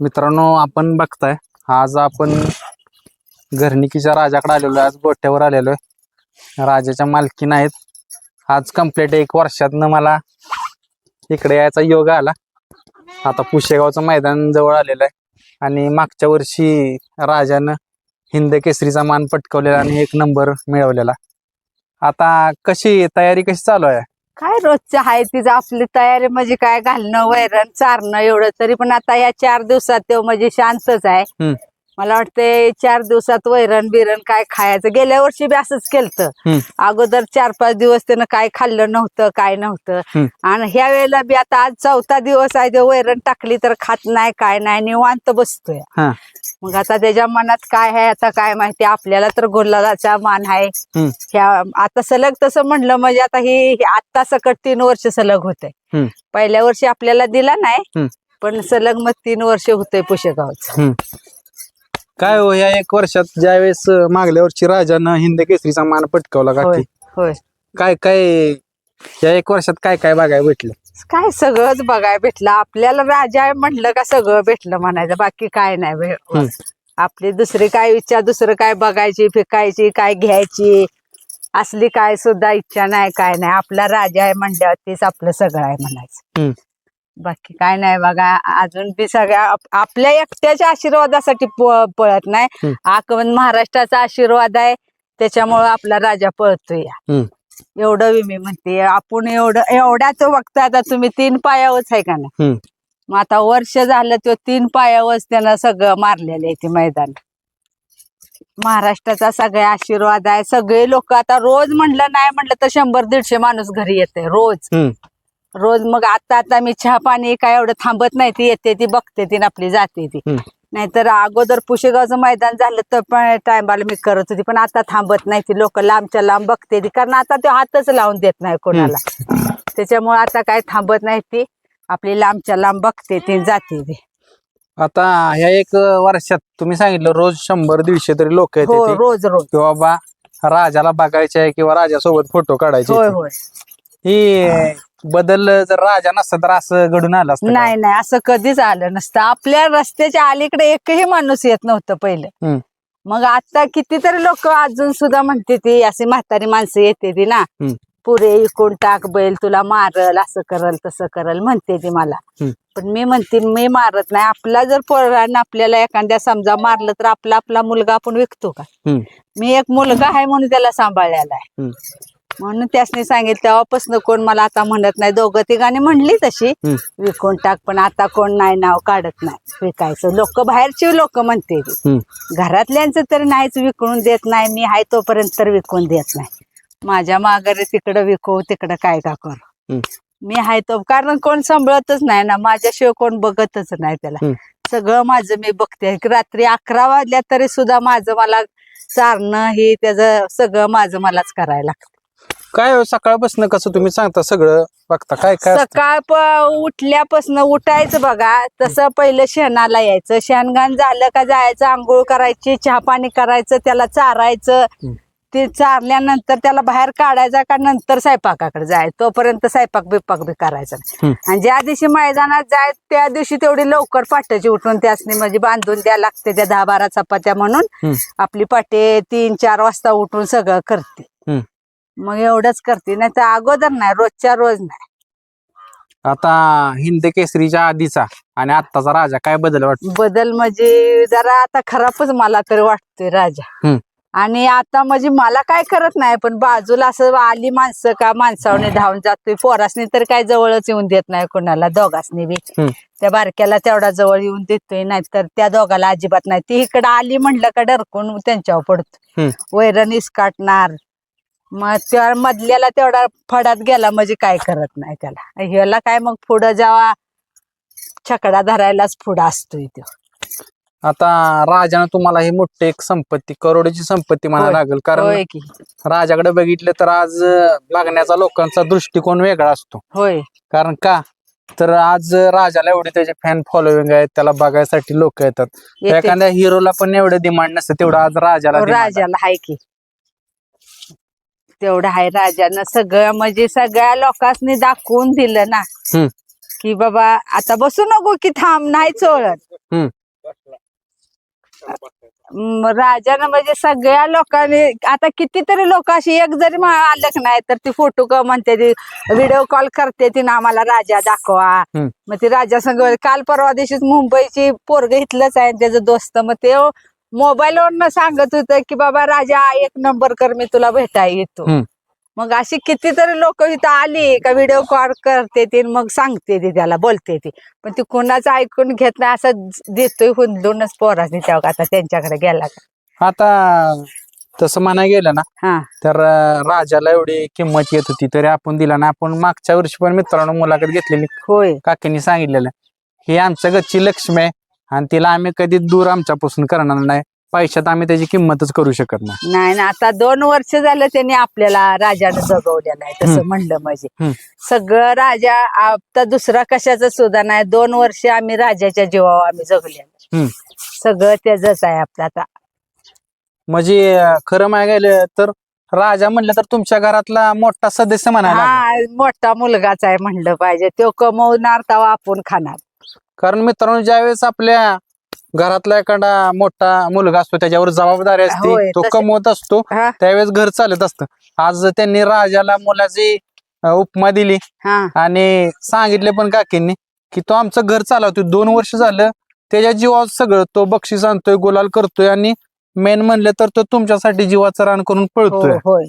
मित्रांनो आपण बघताय आज आपण घरणिकीच्या राजाकडे आलेलो आहे. आज गोट्यावर आलेलो आहे. राजाच्या मालकी आहेत. आज कंप्लीट एक वर्षातनं मला इकडे यायचा योग आला. आता पुशेगावचं मैदान जवळ आलेलं आहे. आणि मागच्या वर्षी राजानं हिंद केसरीचा मान पटकवलेला आणि एक नंबर मिळवलेला. आता कशी तयारी कशी चालू आहे? काय रोजचं आहे तिचं आपली तयारी म्हणजे काय घालणं वैरण चारणं एवढं तरी पण आता या चार दिवसात तो म्हणजे शांतच आहे हम्म. मला वाटतंय चार दिवसात वैरण बिरण काय खायचं गेल्या वर्षी बी असंच केलतं हम्म. अगोदर चार पाच दिवस त्यानं काय खाल्लं नव्हतं काय नव्हतं. आणि ह्या वेळेला बी आता आज चौथा दिवस आहे ते वैरण टाकली तर खात नाही काय नाही निवांत बसतोय हा. मग आता त्याच्या मनात काय आहे आता काय माहिती आपल्याला तर गुलालाचा मान आहे. ह्या आता सलग तसं म्हणलं म्हणजे आता ही आता सकट तीन वर्ष सलग होते. पहिल्या वर्षी आपल्याला दिला नाही. पण सलग मग तीन वर्ष होते पुशेगावचं काय हो या एक वर्षात ज्यावेळेस अं, मागल्या वर्षी राजानं हिंद केसरीचा मान पटकावला होय काकी होय. काय काय या एक वर्षात काय काय बघायला भेटलं? काय सगळंच बघायला भेटलं. आपल्याला राजा आहे म्हणलं का सगळं भेटलं म्हणायचं. बाकी काय नाही भे- हम्म. आपली दुसरी काय इच्छा दुसरं काय बघायची फेकायची काय घ्यायची? असली काय सुद्धा इच्छा नाही काय नाही. आपला राजा आहे म्हणल्यावर तेच आपलं सगळं आहे म्हणायचं. बाकी काय नाही बघा अजून बी सगळ्या आप- आपल्या एकट्याच्या आशीर्वादासाठी प- पळत नाही हम्म. आकमन महाराष्ट्राचा आशीर्वाद आहे त्याच्यामुळं आपला राजा पळतोय हम्म. एवढं बी मी म्हणते आपण एवढं एवढ्याच बघता आता तुम्ही तीन पायावरच आहे का नाही हम्म. मग आता वर्ष झालं तो तीन पायावरच त्यानं सगळं मारलेलं आहे ते मैदान महाराष्ट्राचा सगळ्या आशीर्वाद आहे सगळे लोक आता रोज म्हणलं नाही म्हणलं तर शंभर दीडशे माणूस घरी येते रोज हम्म. रोज मग आता आता मी चहा पाणी काय एवढं थांबत नाही. ती येते ती बघते ती आपली जाते ती. हम्म. नाहीतर अगोदर पुशेगावचं मैदान झालं तर पण टायमाला मी करत होती पण आता थांबत नाही ती. लोक लांबच्या लांब बघते ती कारण आता ते हातच लावून देत नाही कोणाला. त्याच्यामुळे आता काय थांबत नाही ती. आपली लांबच्या लांब बघते ती जाते ती. आता ह्या एक वर्षात तुम्ही सांगितलं रोज शंभर दीडशे तरी लोक हो येते रोज रोज. किंवा बा राजाला बघायचे आहे किंवा राजासोबत फोटो काढायचे होय. होय. ही बदल जर राजा नसता तर असं घडून आलं असतं का? नाही नाही असं कधीच आलं नसतं आपल्या रस्त्याच्या अलीकडे एकही माणूस येत नव्हतं पहिलं. मग आता कितीतरी लोक अजून सुद्धा म्हणते ती अशी म्हातारी माणसं येते ती ना हम्म. पुरे इकून टाक बैल तुला मारल असं करल तसं करल म्हणते ती मला हम्म. पण मी म्हणते मी मारत नाही आपला जर पोरांना आपल्याला एखाद्या समजा मारलं तर आपला आपला मुलगा आपण विकतो का हम्म. मी एक मुलगा आहे म्हणून त्याला सांभाळलेला आहे हम्म. म्हणून त्यासनी सांगितलं तेव्हापासून कोण मला आता म्हणत नाही. दोघं तिघांनी म्हणली तशी. विकून टाक पण आता कोण नाही नाव काढत नाही. विकायचं. लोक बाहेरची लोक म्हणते. घरातल्यांचं तरी नाहीच विकून देत नाही. मी आहे तोपर्यंत तर विकून देत नाही. माझ्या माघारी तिकडं विकू तिकडं काय का करू. मी आहे तो कारण कोण सांभाळतच नाही ना. माझ्याशिवाय कोण बघतच नाही त्याला. सगळं माझं मी बघते. रात्री अकरा वाजल्या तरी सुद्धा माझं मला चारणं हे त्याचं सगळं माझं मलाच करायला लागतं. काय हो, सकाळपासून कसं तुम्ही सांगता सगळं बघता काय काय असतं? सकाळ प- उठल्यापासून उठायचं बघा तसं पहिलं शेणाला यायचं शेणघाण झालं का जायचं आंघोळ करायची चहा पाणी करायचं त्याला चारायचं. ते चारल्यानंतर त्याला बाहेर काढायचा का नंतर स्वयंपाकाकडे जाय तोपर्यंत स्वयंपाक बिपाक बी करायचा नाही. आणि ज्या दिवशी मैदानात जाय त्या दिवशी तेवढी लवकर पाट्याची उठून त्यासनी म्हणजे बांधून द्या लागते त्या दहा बारा चपात्या म्हणून. आपली पाटे तीन चार वाजता उठून सगळं करते. मग एवढंच करते नाही तर अगोदर नाही रोजच्या रोज नाही आता हिंद केसरीच्या आधीचा आणि आत्ताचा राजा काय बदल वाटतो बदल म्हणजे जरा आता खराबच मला तरी वाटतोय राजा हम्म. आणि आता म्हणजे मला काय करत नाही पण बाजूला असं आली माणसं का माणसावने धावून जातोय पोरासनी तर काय जवळच येऊन देत नाही कोणाला दोघासनी बी हम्म. त्या बारक्याला तेवढा जवळ येऊन देतोय नाहीतर त्या दोघाला अजिबात नाही ती इकडं आली म्हणलं का डरकून त्यांच्यावर पडतो हम्म. वैरण इसकाटणार मग त्या मधल्याला तेवढा फडात गेला म्हणजे काय करत नाही त्याला. ह्याला काय मग पुढं जेव्हा छकडा धरायलाच पुढं असतोय तो. आता राजानं तुम्हाला ही मोठी एक संपत्ती करोडची संपत्ती म्हणायला होय. लागेल. कारण होय की. राजाकडे बघितलं तर आज अं, बघण्याचा लोकांचा दृष्टिकोन वेगळा असतो. होय. कारण का? तर आज राजाला एवढे त्याचे फॅन फॉलोविंग आहेत त्याला बघायसाठी लोक येतात. येते. एखाद्या हिरोला पण एवढं डिमांड नसतं तेवढं आज राजाला demand आहे. राजाला हाय की. तेवढं आहे राजानं सगळं म्हणजे सगळ्या लोकांनी दाखवून दिलं ना हम्म. की बाबा आता बसू नको की थांब नाही चोळत हम्म. म, राजानं म्हणजे सगळ्या लोकांनी आता कितीतरी लोक अशी एक जरी मा- आलं की नाही तर ती फोटो क म्हणते ती व्हिडिओ कॉल करते ती ना आम्हाला राजा दाखवा हम्म. मग ती राजा संग काल परवा दिवशीच मुंबईची पोरग इथलंच आहे त्याचं दोस्त मग ते मोबाईल वरनं सांगत होतं की बाबा राजा एक नंबर कर मी तुला भेटाय येतो. मग अशी कितीतरी लोक इथं आली का व्हिडिओ कॉल करते ती मग सांगते ती त्याला बोलते ती. पण ती कुणाचं ऐकून घेत नाही असं देतोय हुंदलूनच पोराने तेव्हा आता त्यांच्याकडे गेला का. आता तसं म्हणाय गेलं ना हा. तर राजाला एवढी किंमत येत होती तरी आपण दिला ना आपण मागच्या वर्षी पण मित्रांनो मुलाखत घेतलेली. होय. काकींनी सांगितलेलं. ही आमच्या घरची लक्ष्मी आहे. आणि तिला आम्ही कधी दूर आमच्यापासून करणार नाही पैशात आम्ही त्याची किंमतच करू शकत नाही नाही ना आता दोन वर्ष झालं त्यांनी आपल्याला राजानं जगवलेलं आहे तसं हम्म. म्हणलं म्हणजे हम्म. सगळं राजा आता दुसरा कशाचं सुद्धा नाही दोन वर्ष आम्ही राजाच्या जीवावर आम्ही जगलेलो हम्म. सगळं त्याच आहे आपलं आता म्हणजे अं, खरं माय गेलं तर राजा म्हणलं तर तुमच्या घरातला मोठा सदस्य म्हणायला. हा मोठा मुलगाच आहे म्हणलं पाहिजे तो कमवणार तेव्हा आपण खाणार कारण मित्रांनो ज्यावेळेस आपल्या घरातला एखादा मोठा मुलगा असतो त्याच्यावर जबाबदारी असते तो तसे- कमवत असतो हा. त्यावेळेस घर चालत असतं. आज त्यांनी राजाला मुलाची अं, उपमा दिली हा. आणि सांगितले पण काकींनी की तो आमचं घर चालवतोय. दोन वर्ष झालं त्याच्या जीवावर सगळं तो बक्षीस आणतोय गुलाल करतोय आणि मेन म्हणलं तर तो तुमच्यासाठी जीवाचं रान करून हो पळतोय. होय.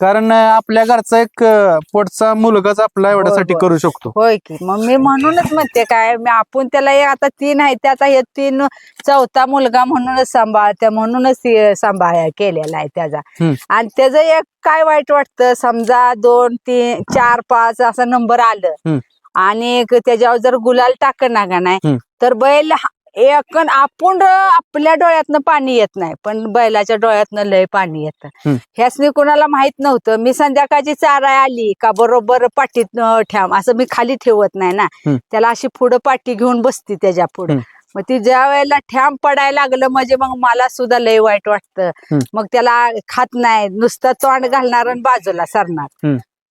कारण आपल्या घरचा एक अं, पोटचा मुलगाच आपला एवढ्यासाठी होय. करू शकतो होय की मग मी म्हणूनच म्हणते काय मी आपण त्याला हे आता तीन आहे ते आता हे तीन चौथा मुलगा म्हणूनच सांभाळते म्हणूनच सांभाळ केलेला आहे त्याचा हम्म. आणि त्याचं एक काय वाईट वाटतं समजा दोन तीन चार पाच असा नंबर आलं हम्म. आणि एक त्याच्यावर जर गुलाल टाक ना का नाही हम्म. तर बैल हा- एक आपण आपल्या डोळ्यातनं पाणी येत नाही पण बैलाच्या डोळ्यातनं लय पाणी येतं. ह्यासनी कोणाला माहीत नव्हतं मी संध्याकाळची चाराय आली का बरोबर पाठीत ठेव असं मी खाली ठेवत नाही ना. त्याला अशी पुढं पाठी घेऊन बसती त्याच्या पुढे. मग ती ज्या वेळेला ठ्याम पडायला लागलं म्हणजे मग मला सुद्धा लय वाईट वाटतं. मग त्याला खात नाही नुसतं तोंड घालणार आणि बाजूला सरणार.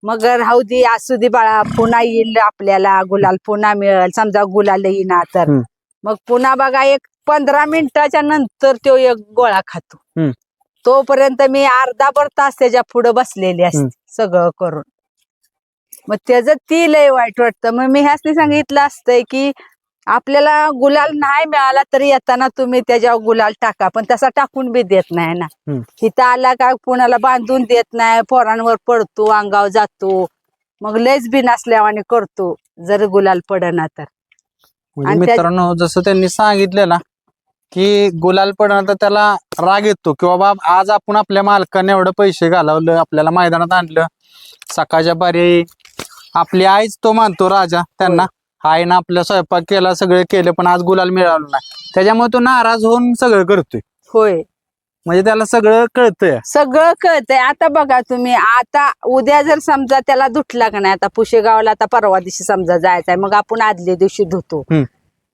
मग राहू दे असू दे बाळा पुन्हा येईल आपल्याला गुलाल पुन्हा मिळेल समजा गुलाल येईना तर. मग पुन्हा बघा एक पंधरा मिनिटाच्या नंतर तो एक गोळा खातो. तोपर्यंत मी अर्धाभर तास त्याच्या पुढे बसलेली असते. सगळं करून मग त्याचं ती लय वाईट वाटतं मग मी ह्याच सांगितलं असतंय की आपल्याला गुलाल नाही मिळाला तरी येताना तुम्ही त्याच्यावर गुलाल टाका पण तसा टाकून बी देत नाही ना. इथं आला का कुणाला बांधून देत नाही पोरांवर पडतो अंगावर जातो मग लयच बी नसल्यावाने करतो जर गुलाल पडना तर म्हणजे आणि त्या- मित्रांनो जसं त्यांनी सांगितलं ना की गुलाल पडणार तर त्याला राग येतो किंवा बाब आज आपण आपल्या मालकाने एवढं पैसे घालवलं आपल्याला मैदानात आणलं. सकाळच्या बारी आपली आईच तो मानतो राजा त्यांना. आईनं आपल्या स्वयंपाक केला सगळं केलं पण आज गुलाल मिळालं नाही. त्याच्यामुळे तो नाराज होऊन सगळं करतोय. होय. म्हणजे त्याला सगळं कळतंय. सगळं कळतंय. आता बघा तुम्ही आता उद्या जर समजा त्याला धुतला का नाही आता पुशेगावला आता परवा दिवशी समजा जायचंय मग आपण आदल्या दिवशी धुतो. हम्म.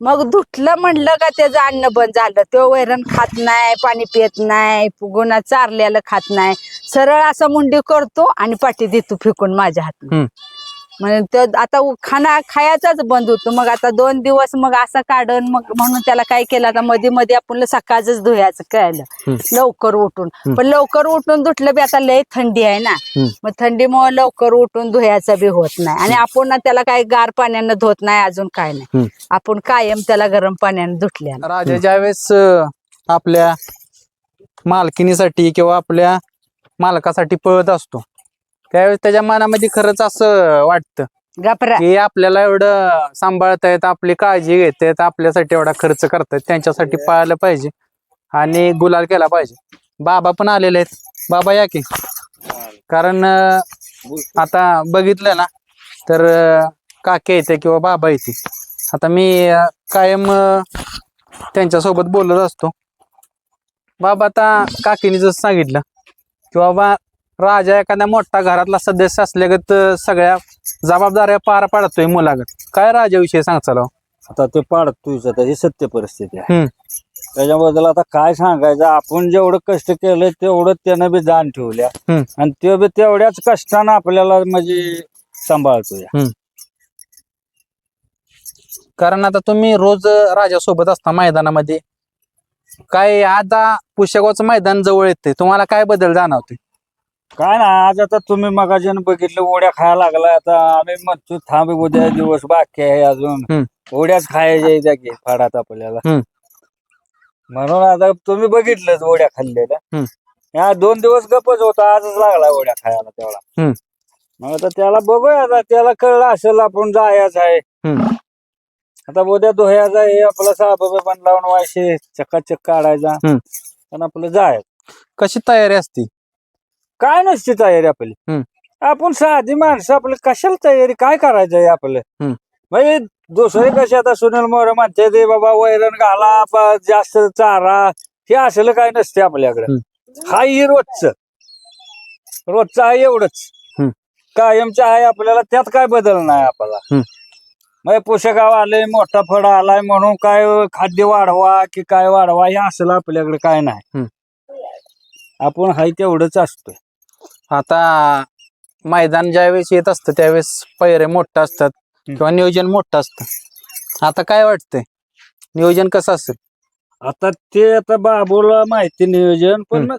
मग धुतलं म्हणलं का त्याचं अन्न बंद झालं? तो वैरण खात नाही पाणी पित नाही गुन्हा चारल्याला खात नाही. सरळ असं मुंडी करतो आणि पाठी देतो फेकून माझ्या हात हम्म. म्हणजे तो आता खाना खायचाच बंद होतो मग आता दोन दिवस मग असं काढून मग म्हणून त्याला काय केलं आता मध्ये मध्ये आपण सकाळच धुयाचं कळलं. लवकर उठून. पण लवकर उठून धुतलं बी आता लय थंडी आहे ना. मग थंडीमुळे लवकर उठून धुयाचं बी होत नाही आणि आपण ना त्याला काही गार पाण्यानं धुत नाही अजून काय नाही. आपण कायम त्याला गरम पाण्यानं धुतल्या राजा ज्यावेळेस आपल्या मालकिनीसाठी किंवा आपल्या मालकासाठी पळत असतो त्यावेळेस त्याच्या मनामध्ये खरंच असं वाटतं. गपरा की आपल्याला एवढं सांभाळतायत आपली काळजी घेतायत आपल्यासाठी एवढा खर्च करतायत त्यांच्यासाठी पळायला पाहिजे आणि गुलाल केला पाहिजे. बाबा पण आलेले आहेत. बाबा या की. कारण अं, आता बघितलं ना तर अं, काके येते किंवा बाबा येते. आता मी अं, कायम अं, त्यांच्यासोबत बोलत असतो. बाबा आता काकीने जसं सांगितलं की बाबा राजा एखाद्या मोठा घरातला सदस्य असल्यागत सगळ्या जबाबदाऱ्या पार पाडतोय मुलागत. काय राजाविषयी सांगचाल आता ते पाडतोयच आता ही सत्य परिस्थिती आहे. त्याच्याबद्दल आता काय सांगायचं आपण जेवढं कष्ट केलंय तेवढं त्यानं बी जाण ठेवल्या. आणि ते बी तेवढ्याच कष्टानं आपल्याला म्हणजे सांभाळतोय. कारण आता तुम्ही रोज राजासोबत असता मैदानामध्ये. काय आता पुष्यगावचं मैदान जवळ येते तुम्हाला काय बदल जाणवते काय ना आज आता तुम्ही मगाजन बघितलं उड्या खायला लागला आता आम्ही म्हणतो थांब उद्या दिवस बाकी आहे अजून. उड्याच खायच्या की फाडात आपल्याला हम्म. म्हणून आता तुम्ही बघितलंच उड्या खाल्लेल्या हम्म. या दोन दिवस गपच होता आजच लागला उड्या खायला तेवढा हम्म. मग आता त्याला बघूया आता त्याला कळलं असेल आपण जायच आहे हम्म. आता उद्या धुयाचा हे आपला साबा पण लावून व्हायचे चक्काचक काढायचा हम्म. आणि आपलं जाय कशी तयारी असते काय नसते तयारी आपली. आपण साधी माणसं आपलं कशाला तयारी? काय करायचं आहे आपलं. म्हणजे दुसरे कसे आता सुनील मोरे म्हणते ते बाबा वैरण घाला जास्त चारा. हे असलं काय नसते आपल्याकडे. हा ही रोजच. रोजचं आहे एवढंच. कायमचं आहे आपल्याला त्यात काय बदल नाही आपल्याला. म्हणजे पोषकाव आले मोठा फळ आलाय म्हणून काय खाद्य वाढवा की काय वाढवा हे असलं आपल्याकडे काय नाही. आपण हाय तेवढंच असतोय. आता मैदान ज्यावेळेस येत असतं त्यावेळेस पैरे मोठं असतात किंवा नियोजन मोठं असतं आता काय वाटतंय नियोजन कसं असेल आता ते आता बाबूला माहिती नियोजन पण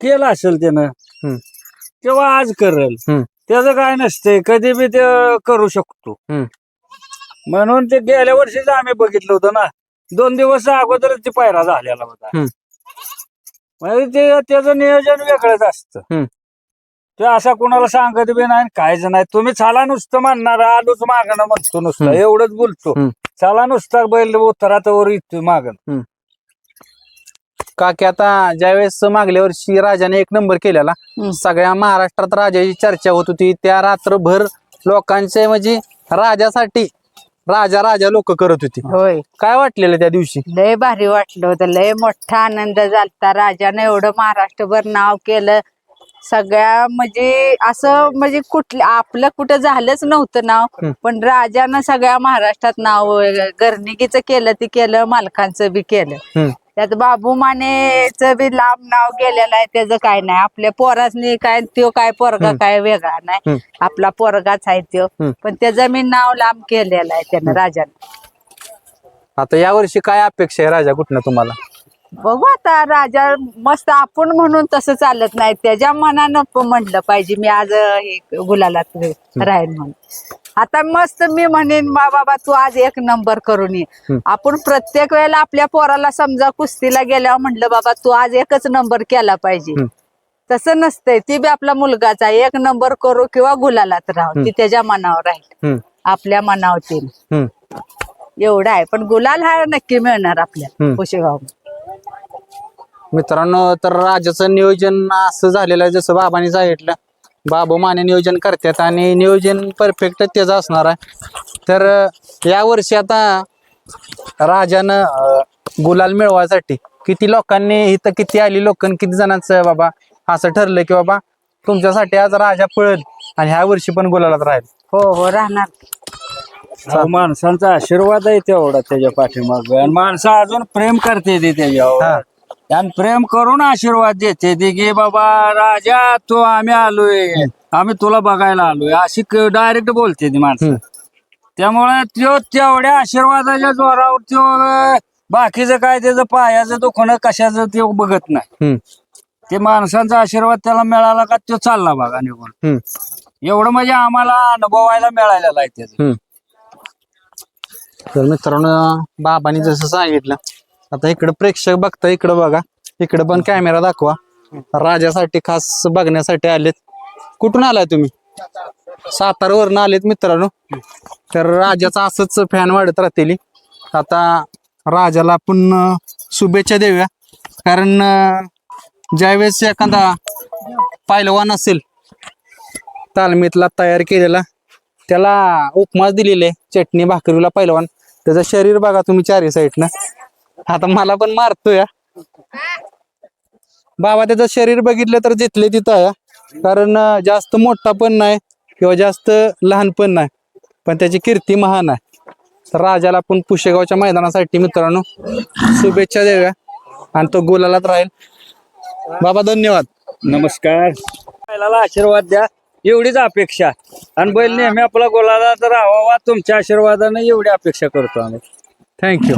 केलं असेल त्यानं. तेव्हा आज करेल. त्याचं काय नसतंय कधी बी ते करू शकतो. म्हणून ते गेल्या वर्षीच आम्ही बघितलं होतं ना दोन दिवस अगोदरच ते पायरा झालेला होता. म्हणजे ते त्याचं नियोजन वेगळंच असतं. ते असा कुणाला सांगत बी नाही काहीच नाही. तुम्ही चाला नुसतं म्हणणार आलोच मागणं म्हणतो नुसतं. हम्म. एवढंच बोलतो. हम्म. चाला नुसता बैल उत्तरात वर येतो मागण का की आता ज्यावेळेस मागल्या वर्षी राजाने एक नंबर केलेला हम्म. सगळ्या महाराष्ट्रात राजाची चर्चा होत होती. त्या रात्रभर लोकांचे म्हणजे राजासाठी राजा राजा लोक करत होती. होय. काय वाटलेलं त्या दिवशी? लय भारी वाटलं होतं. लय मोठा आनंद झालता. राजाने एवढं महाराष्ट्रभर नाव केलं. सगळ्या म्हणजे असं म्हणजे कुठलं आपलं कुठं झालंच नव्हतं नाव. पण राजानं सगळ्या महाराष्ट्रात नाव गर्निकीचं केलं ते केलं मालकांचं बी केलं. त्यात बाबू मानेचं बी लांब नाव गेलेलं आहे त्याचं काय नाही आपल्या पोरासनी काय त्यो काय पोरगा. काय वेगळा नाही. आपला पोरगाच आहे त्यो हम्म. पण त्याचं मी नाव लांब केलेलं आहे त्यानं राजानं आता या वर्षी काय अपेक्षा आहे राजा कुठनं तुम्हाला बघू आता राजा मस्त आपण म्हणून तसं चालत नाही. त्याच्या मनानं प- म्हणलं पाहिजे मी आज अं, हे गुलालात राहीन म्हणून. आता मस्त मी म्हणेन मा बाबा तू आज एक नंबर करून ये. आपण प्रत्येक वेळेला आपल्या पोराला समजा कुस्तीला गेल्यावर म्हणलं बाबा तू आज एकच नंबर केला पाहिजे. तसं नसतंय. ती बी आपला मुलगाच आहे. एक नंबर करू किंवा गुलालात राहू. ती त्याच्या मनावर राहील. हम्म. आपल्या मनावर ती हम्म. एवढं आहे. पण गुलाल हा नक्की मिळणार आपल्या हम्म. कुशेगाव मित्रांनो तर राजाचं नियोजन असं झालेलं आहे जसं बाबांनी सांगितलं. बाबू माने नियोजन करतात आणि नियोजन परफेक्ट त्याचं असणार आहे. तर या वर्षी आता राजानं गुलाल मिळवायसाठी किती लोकांनी इथं किती आली लोक किती जणांचं बाबा? असं ठरलं की बाबा तुमच्यासाठी आज राजा पळेल आणि ह्या वर्षी पण गुलालात राहील. हो हो राहणार. अहो, माणसांचा आशीर्वाद आहे तेवढा त्याच्या पाठीमाग. आणि माणसं अजून प्रेम करते ती हा. त्याच्यावर आणि प्रेम करून आशीर्वाद देते ती की बाबा राजा तू आम्ही आलोय आम्ही तुला बघायला आलोय अशी डायरेक्ट बोलते ती माणसं. त्यामुळे त्यो तेवढ्या आशीर्वादाच्या जोरावर त्यो अं, बाकीचं काय त्याचं पायाचं दुखणं कशाचं ते बघत नाही हम्म. ते माणसांचा आशीर्वाद त्याला मिळाला का तो चालला बघा निघून हम्म. एवढं म्हणजे आम्हाला अनुभवायला मिळालेलं आहे त्याचं हम्म. तर मित्रांनो बाबांनी जसं सांगितलं आता इकडे प्रेक्षक बघता इकडे बघा. इकडे पण कॅमेरा दाखवा. राजासाठी खास बघण्यासाठी आलेत. कुठून आलाय तुम्ही? सातारावरून आलेत मित्रांनो. तर राजाचा असंच फॅन वाढत राहतील. आता राजाला आपण शुभेच्छा देऊया. कारण ज्यावेळेस एखादा पायलवान असेल तालमीतला तयार केलेला त्याला उपमास दिलेले चटणी भाकरीला पहिलवान त्याचं शरीर बघा तुम्ही चारी साईडनं आता मला पण मारतोय. हा. बाबा त्याचं शरीर बघितलं तर जिथले तिथं आहे. कारण जास्त मोठा पण नाही किंवा जास्त लहान पण नाही. पण त्याची कीर्ती महान आहे. तर राजाला आपण पुशेगावच्या मैदानासाठी मित्रांनो शुभेच्छा देऊया. आणि तो गोलालाच राहील. बाबा धन्यवाद. नमस्कार. पहिल्याला आशीर्वाद द्या. एवढीच अपेक्षा. आणि बैल नेहमी आपला गोलाला राहावा. तुमच्या आशीर्वादाने एवढी अपेक्षा करतो आम्ही. थँक्यू